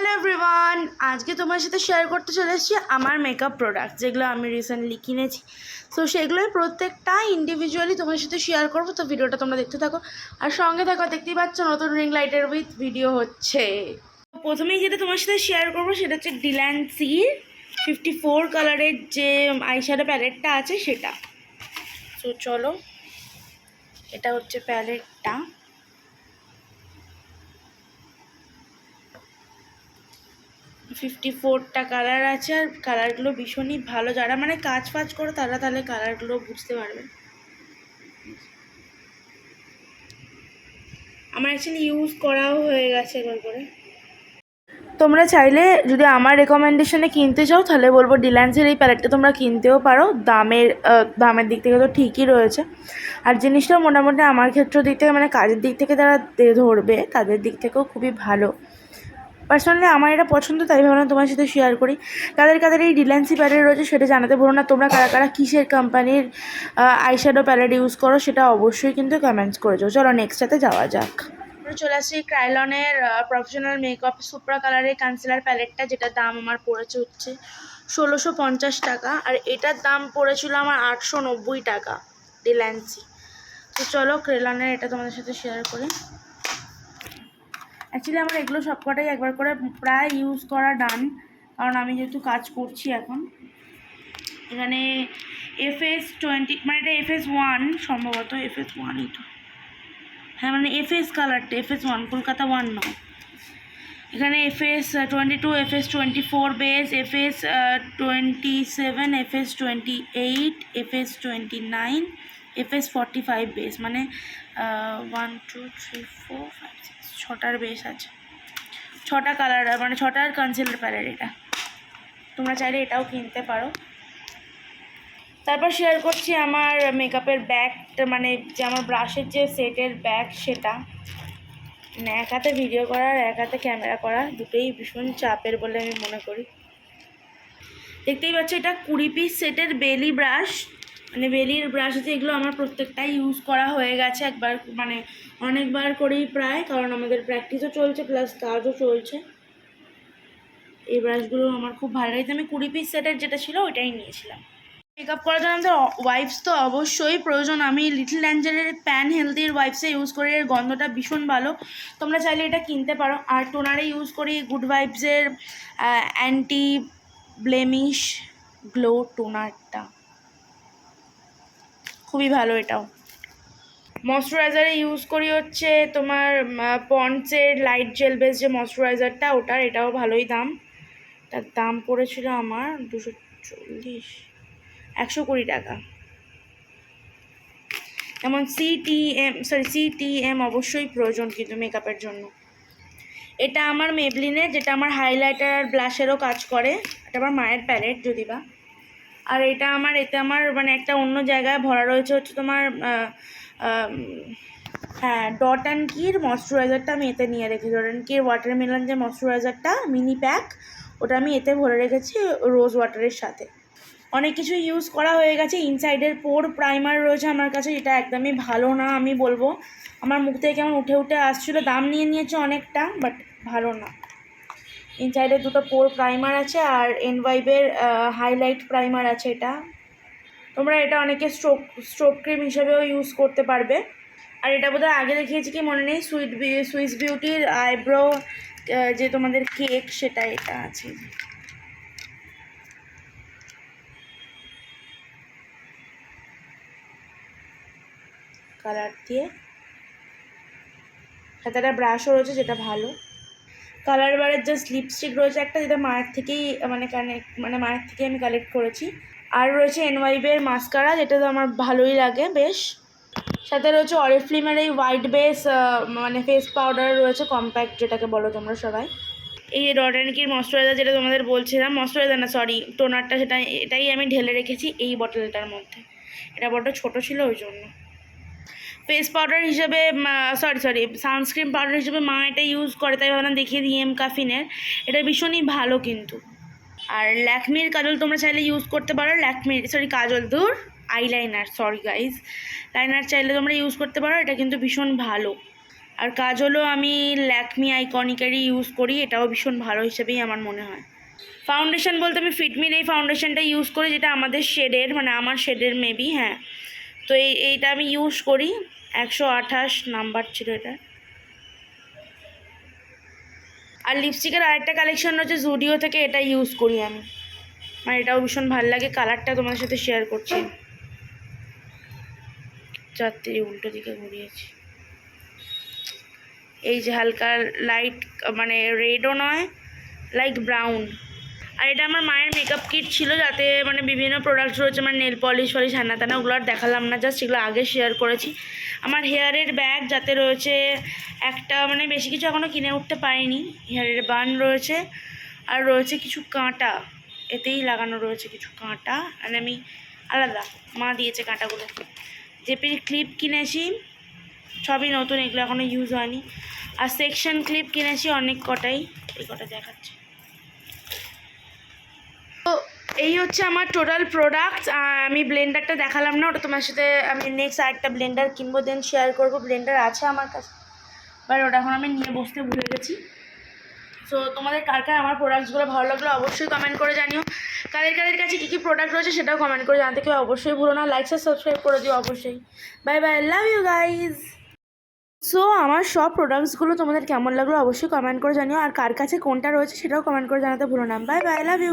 Hello everyone আজকে তোমার সাথে শেয়ার করতে চলে এসেছি আমার মেকআপ প্রোডাক্ট যেগুলো আমি রিসেন্টলি কিনেছি। সো সেগুলোই প্রত্যেকটা ইন্ডিভিজুয়ালি তোমার সাথে শেয়ার করব। তো ভিডিওটা তোমরা দেখতে থাকো। আর সঙ্গে থাকো, দেখতেই পাচ্ছ নতুন রিং লাইটের উইথ ভিডিও হচ্ছে। প্রথমেই যেটা তোমার সাথে শেয়ার করব, সেটা হচ্ছে ডিল্যান্সির ফিফটি ফোর কালারের যে আইশ্যাডো প্যালেটটা আছে, সেটা। সো চলো, এটা হচ্ছে প্যালেটটা ফিফটি ফোরটা কালার আছে আর কালারগুলো ভীষণই ভালো। যারা মানে কাজ ফাজ করে তারা তাহলে কালারগুলো বুঝতে পারবে। আমার অ্যাকচুয়ালি ইউজ করাও হয়ে গেছে এবার করে। তোমরা চাইলে যদি আমার রেকমেন্ডেশনে কিনতে চাও, তাহলে বলব ডিল্যান্সের এই প্যালেটটা তোমরা কিনতেও পারো। দামের দামের দিক থেকে তো ঠিকই রয়েছে। আর জিনিসটা মোটামুটি আমার ক্ষেত্র দিক থেকে মানে কাজের দিক থেকে যারা ধরবে, তাদের দিক থেকেও খুবই ভালো। পার্সোনালি আমার এটা পছন্দ, তাই ভাবলাম তোমার সাথে শেয়ার করি। কাদের কাদের এই রিলায়েন্সি প্যালেট রয়েছে সেটা জানাতে বলো না। তোমরা কারা কারা কিসের কোম্পানির আইশ্যাডো প্যালেট ইউজ করো সেটা অবশ্যই কিন্তু কমেন্টস করেছ চলো নেক্সটটাতে যাওয়া যাক। চলে আসছি ক্রাইলনের প্রফেশনাল মেকআপ সুপ্রা কালারের কনসিলার প্যালেটটা যেটা দাম আমার পড়েছে হচ্ছে ষোলোশো পঞ্চাশ টাকা। আর এটার দাম পড়েছিল আমার আটশো নব্বই টাকা রিলায়েন্সি তো চলো ক্রেলনের এটা তোমাদের সাথে শেয়ার করি। অ্যাকচুয়ালি আমার এগুলো সবকটাই একবার করে প্রায় ইউজ করা ডান কারণ আমি যেহেতু কাজ করছি এখন। এখানে এফএস টোয়েন্টি মানে এটা এফএস ওয়ান সম্ভবত এফএস ওয়ান তো হ্যাঁ মানে এফএস কালারটা এফএস ওয়ান কলকাতা ওয়ান নয়। এখানে FS twenty two FS twenty four base FS twenty seven FS twenty eight FS twenty nine FS forty five base মানে one two three four five six ছটার base আছে। ছটা colour মানে ছটার concealer palette এটা। তোমরা চাইলে এটাও কিনতে পারো। তারপর শেয়ার করছি আমার মেকআপের ব্যাগটা মানে যে আমার ব্রাশের যে সেটের ব্যাগ সেটা। মানে এক হাতে ভিডিও করা আর এক হাতে ক্যামেরা করা দুটোই ভীষণ চাপের বলে আমি মনে করি। দেখতেই পাচ্ছ, এটা কুড়ি পিস সেটের বেলি ব্রাশ মানে বেলির ব্রাশ আছে, এগুলো আমার প্রত্যেকটাই ইউজ করা হয়ে গেছে একবার মানে অনেকবার করেই প্রায়, কারণ আমাদের প্র্যাকটিসও চলছে প্লাস কাজও চলছে। এই ব্রাশগুলো আমার খুব ভালো লাগছে আমি কুড়ি পিস সেটের যেটা ছিল, ওইটাই নিয়েছিলাম। মেকআপ করার জন্য আমাদের ওয়াইপস তো অবশ্যই প্রয়োজন। আমি লিটল অ্যাঞ্জেলের প্যান হেলদির ওয়াইপসে ইউজ করি, এর গন্ধটা ভীষণ ভালো। তোমরা চাইলে এটা কিনতে পারো। আর টোনারে ইউজ করি গুড ভাইবসের অ্যান্টি ব্লেমিশ গ্লো টোনারটা খুবই ভালো এটাও। ময়শ্চারাইজারে ইউজ করি হচ্ছে তোমার পন্ডসের লাইট জেল বেস যে ময়শ্চারাইজারটা, ওটার এটাও ভালোই দাম। তার দাম পড়েছিল আমার দুশো চল্লিশ, একশো কুড়ি টাকা। যেমন সিটিএম সরি সিটিএম অবশ্যই প্রয়োজন কিন্তু মেকআপের জন্য। এটা আমার মেবলিনের যেটা আমার হাইলাইটার আর ব্লাশেরও কাজ করে। এটা আমার মায়ের প্যালেট যদি বা। আর এটা আমার, এতে আমার মানে একটা অন্য জায়গায় ভরা রয়েছে। হচ্ছে তোমার হ্যাঁ ডট অ্যান্ড কির ময়শ্চারাইজারটা আমি এতে নিয়ে রেখেছি। ডট অ্যান্ড কির ওয়াটারমেলন যে ময়শ্চারাইজারটা, মিনি প্যাক, ওটা আমি এতে ভরে রেখেছি রোজ ওয়াটারের সাথে। অনেক কিছু ইউজ করা হয়ে গেছে। ইনসাইডের পোর প্রাইমার রয়েছে আমার কাছে, যেটা একদমই ভালো না আমি বলব। আমার মুখ থেকে কেমন উঠে উঠে আসছিল, দাম নিয়ে নিয়েছে অনেকটা, বাট ভালো না। ইনসাইডে দুটো পোর প্রাইমার আছে আর এনভাইবের হাইলাইট প্রাইমার আছে এটা। তোমরা এটা অনেকে স্ট্রোক স্ট্রোক ক্রিম হিসেবেও ইউজ করতে পারবে। আর এটা বোধহয় আগে দেখিয়েছি কি মনে নেই? সুইট সুইস বিউটির আইব্রো যে তোমাদের কেক সেটা এটা আছে। কালার দিয়ে। সাথে একটা ব্রাশও রয়েছে, যেটা ভালো। কালার বারের জাস্ট লিপস্টিক রয়েছে একটা যেটা মায়ের থেকেই মানে কানেক্ট মানে মায়ের থেকে আমি কালেক্ট করেছি। আর রয়েছে এনওয়াইবের মাস্কারা যেটা তো আমার ভালোই লাগে বেশ। সাথে রয়েছে অরিফ্লিমের এই হোয়াইট বেস মানে ফেস পাউডার রয়েছে কম্প্যাক্ট যেটাকে বলো তোমরা সবাই। এই ডট অ্যান্ড কির ময়শ্চারাইজার যেটা তোমাদের বলছিলাম ময়শ্চারাইজার না সরি টোনারটা সেটা এটাই আমি ঢেলে রেখেছি এই বটলটার মধ্যে। এটা বড্ড ছোটো ছিল ওই জন্য। ফেস পাউডার হিসেবে সরি সরি সানস্ক্রিন পাউডার হিসেবে মা এটা ইউজ করে, তাই ভাবলাম দেখিয়ে দিই এম কাফিনের এটা ভীষণই ভালো কিন্তু। আর ল্যাকমির কাজল তোমরা চাইলে ইউজ করতে পারো। ল্যাকমির সরি কাজল দূর আইলাইনার সরি গাইজ লাইনার চাইলে তোমরা ইউজ করতে পারো, এটা কিন্তু ভীষণ ভালো। আর কাজলও আমি ল্যাকমি আইকনিকেরই ইউজ করি, এটাও ভীষণ ভালো হিসেবেই আমার মনে হয়। ফাউন্ডেশন বলতে আমি ফিটমির এই ফাউন্ডেশনটা ইউজ করি, যেটা আমাদের শেডের মানে আমার শেডের মেবি হ্যাঁ। তো এই, এইটা আমি ইউজ করি। একশো আঠাশ নাম্বার ছিল এটা। আর লিপস্টিকের আরেকটা কালেকশন হচ্ছে জুডিও থেকে, এটা ইউজ করি আমি। মানে এটাও ভীষণ ভালো লাগে কালারটা তোমাদের সাথে শেয়ার করছি। চারটে উল্টো দিকে ঘুরিয়েছি। এই যে হালকা লাইট মানে রেডও নয় লাইট ব্রাউন আর এটা আমার মায়ের মেকআপ কিট ছিল যাতে মানে বিভিন্ন প্রোডাক্টস রয়েছে মানে নেল পলিশ ফলিশ হ্যানা ত্যানা ওগুলো আর দেখালাম না জাস্ট সেগুলো আগে শেয়ার করেছি। আমার হেয়ারের ব্যাগ যাতে রয়েছে, একটা মানে বেশি কিছু এখনও কিনে উঠতে পারিনি। হেয়ারের বান রয়েছে, আর রয়েছে কিছু কাঁটা। এতেই লাগানো রয়েছে কিছু কাঁটা মানে আমি আলাদা, মা দিয়েছে কাঁটাগুলো। জেপির ক্লিপ কিনেছি, সবই নতুন, এগুলো এখনও ইউজ হয়নি। আর সেকশন ক্লিপ কিনেছি অনেক কটাই, এই কটা দেখাচ্ছে। এই হচ্ছে আমার টোটাল প্রোডাক্টস আমি ব্লেন্ডারটা দেখালাম না, ওটা তোমার সাথে আমি নেক্সট আরেকটা ব্লেন্ডার কিনবো দেন শেয়ার করব ব্লেন্ডার আছে আমার কাছে। বাট ওটা এখন আমি নিয়ে বসতে ভুলে গেছি। সো তোমাদের কার কার আমার প্রোডাক্টসগুলো ভালো লাগল অবশ্যই কমেন্ট করে জানিও। কাদের কাদের কাছে কী কী প্রোডাক্ট রয়েছে সেটাও কমেন্ট করে জানতে কেউ অবশ্যই ভুলো না। লাইক সাবস্ক্রাইব করে দিও অবশ্যই। Bye bye love you guys so আমার সব প্রোডাক্টসগুলো তোমাদের কেমন লাগল অবশ্যই কমেন্ট করে জানিও। আর কার কাছে কোনটা রয়েছে সেটাও কমেন্ট করে জানাতে ভুলো না। By bye love you